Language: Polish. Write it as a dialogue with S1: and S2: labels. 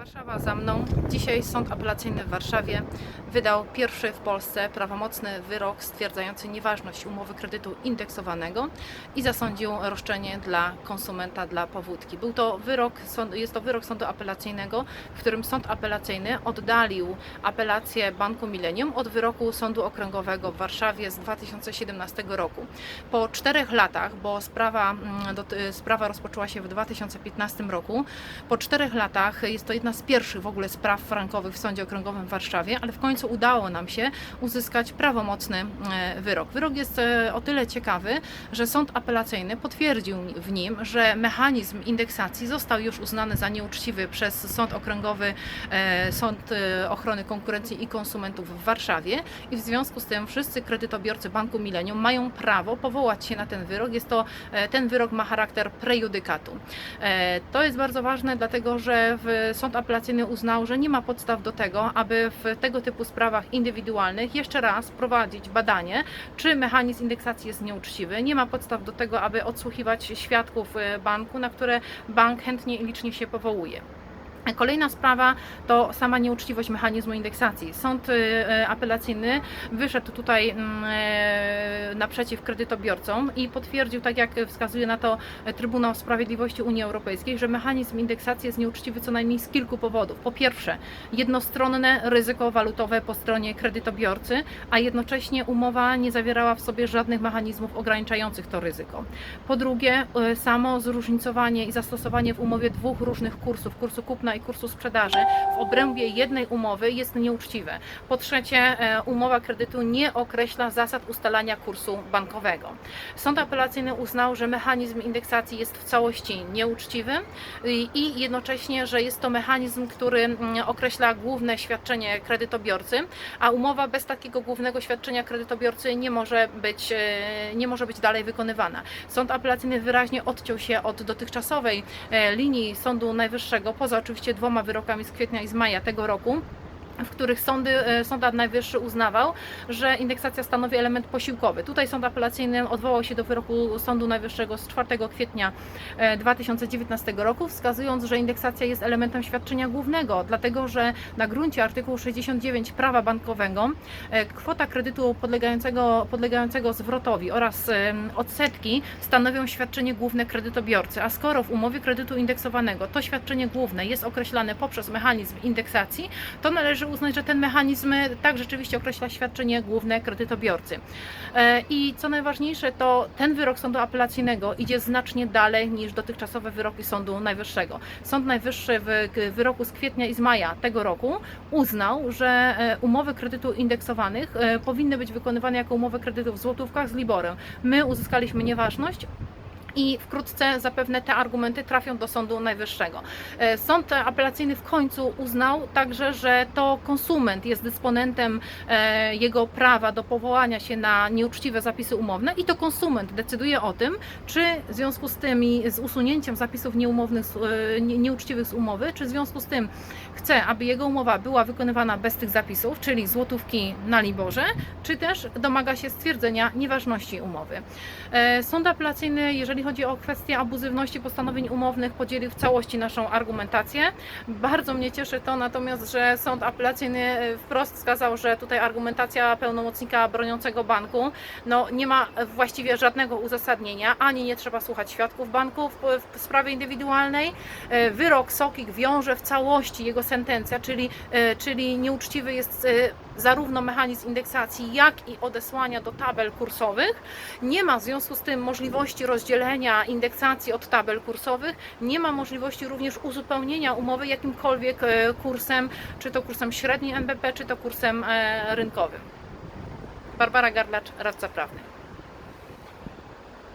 S1: Warszawa za mną. Dzisiaj Sąd Apelacyjny w Warszawie wydał pierwszy w Polsce prawomocny wyrok stwierdzający nieważność umowy kredytu indeksowanego i zasądził roszczenie dla konsumenta dla powódki. Był to wyrok, jest to wyrok Sądu Apelacyjnego, w którym Sąd Apelacyjny oddalił apelację Banku Millennium od wyroku Sądu Okręgowego w Warszawie z 2017 roku. Po czterech latach, bo sprawa, mm, sprawa rozpoczęła się w 2015 roku, po czterech latach jest to jedna z pierwszych w ogóle spraw frankowych w Sądzie Okręgowym w Warszawie, ale w końcu udało nam się uzyskać prawomocny e, wyrok. Wyrok jest e, o tyle ciekawy, że sąd apelacyjny potwierdził w nim, że mechanizm indeksacji został już uznany za nieuczciwy przez Sąd Okręgowy, e, Sąd Ochrony Konkurencji i Konsumentów w Warszawie i w związku z tym wszyscy kredytobiorcy Banku Millennium mają prawo powołać się na ten wyrok. Jest to, ten wyrok ma charakter prejudykatu. To jest bardzo ważne, dlatego że w- sąd apelacyjny uznał, że nie ma podstaw do tego, aby w tego typu sprawach indywidualnych jeszcze raz prowadzić badanie, czy mechanizm indeksacji jest nieuczciwy. Nie ma podstaw do tego, aby odsłuchiwać świadków e, banku, na które bank chętnie i licznie się powołuje. Kolejna sprawa to sama nieuczciwość mechanizmu indeksacji. Sąd y, y, apelacyjny wyszedł tutaj mm, e, naprzeciw kredytobiorcom i potwierdził, tak jak wskazuje na to Trybunał Sprawiedliwości Unii Europejskiej, że mechanizm indeksacji jest nieuczciwy co najmniej z kilku powodów. Po pierwsze, jednostronne ryzyko walutowe po stronie kredytobiorcy, a jednocześnie umowa nie zawierała w sobie żadnych mechanizmów ograniczających to ryzyko. Po drugie, y, samo zróżnicowanie i zastosowanie w umowie dwóch różnych kursów, kursu kupna i kursu sprzedaży w obrębie jednej umowy jest nieuczciwe. Po trzecie, e, umowa kredytu nie określa zasad ustalania kursu bankowego. Sąd apelacyjny uznał, że mechanizm indeksacji jest w całości nieuczciwy i- jednocześnie, że jest to mechanizm, który mm, określa główne świadczenie kredytobiorcy, a umowa bez takiego głównego świadczenia kredytobiorcy nie może być, e, nie może być dalej wykonywana. Sąd apelacyjny wyraźnie odciął się od dotychczasowej e, linii Sądu Najwyższego, poza oczywiście dwoma wyrokami z kwietnia i z maja tego roku w których sądy, e, Sąd Najwyższy uznawał, że indeksacja stanowi element posiłkowy. Tutaj sąd apelacyjny odwołał się do wyroku Sądu Najwyższego z 4 kwietnia e, 2019 roku, wskazując, że indeksacja jest elementem świadczenia głównego, dlatego że na gruncie artykułu 69 prawa bankowego e, kwota kredytu podlegającego, podlegającego zwrotowi oraz odsetki stanowią świadczenie główne kredytobiorcy, a skoro w umowie kredytu indeksowanego to świadczenie główne jest określane poprzez mechanizm indeksacji, to należy uznać, że ten mechanizm tak rzeczywiście określa świadczenie główne kredytobiorcy. E, I co najważniejsze, to ten wyrok sądu apelacyjnego idzie znacznie dalej niż dotychczasowe wyroki Sądu Najwyższego. Sąd Najwyższy w wyroku z kwietnia i z maja tego roku uznał, że e, umowy kredytu indeksowanych e, powinny być wykonywane jako umowy kredytu w złotówkach z Liborem. My uzyskaliśmy nieważność, i wkrótce zapewne te argumenty trafią do Sądu Najwyższego. E, Sąd apelacyjny w końcu uznał także, że to konsument jest dysponentem e, jego prawa do powołania się na nieuczciwe zapisy umowne i to konsument decyduje o tym, czy w związku z tymi, z usunięciem zapisów nieumownych, e, nie- nieuczciwych z umowy, czy w związku z tym chce, aby jego umowa była wykonywana bez tych zapisów, czyli złotówki na Liborze, czy też domaga się stwierdzenia nieważności umowy. Sąd apelacyjny, jeżeli chodzi o kwestię abuzywności postanowień umownych, podzielił w całości naszą argumentację. Bardzo mnie cieszy to natomiast, że sąd apelacyjny wprost wskazał, że tutaj argumentacja pełnomocnika broniącego banku no, nie ma właściwie żadnego uzasadnienia, ani nie trzeba słuchać świadków banku w, w sprawie indywidualnej. E, Wyrok SOKIK wiąże w całości jego sentencja, czyli, e, czyli nieuczciwy jest e, zarówno mechanizm indeksacji, jak i odesłania do tabel kursowych. Nie ma w związku z tym możliwości rozdzielenia indeksacji od tabel kursowych. Nie ma możliwości również uzupełnienia umowy jakimkolwiek e, kursem, czy to kursem średnim NBP, czy to kursem e, rynkowym. Barbara Garlacz, radca prawny.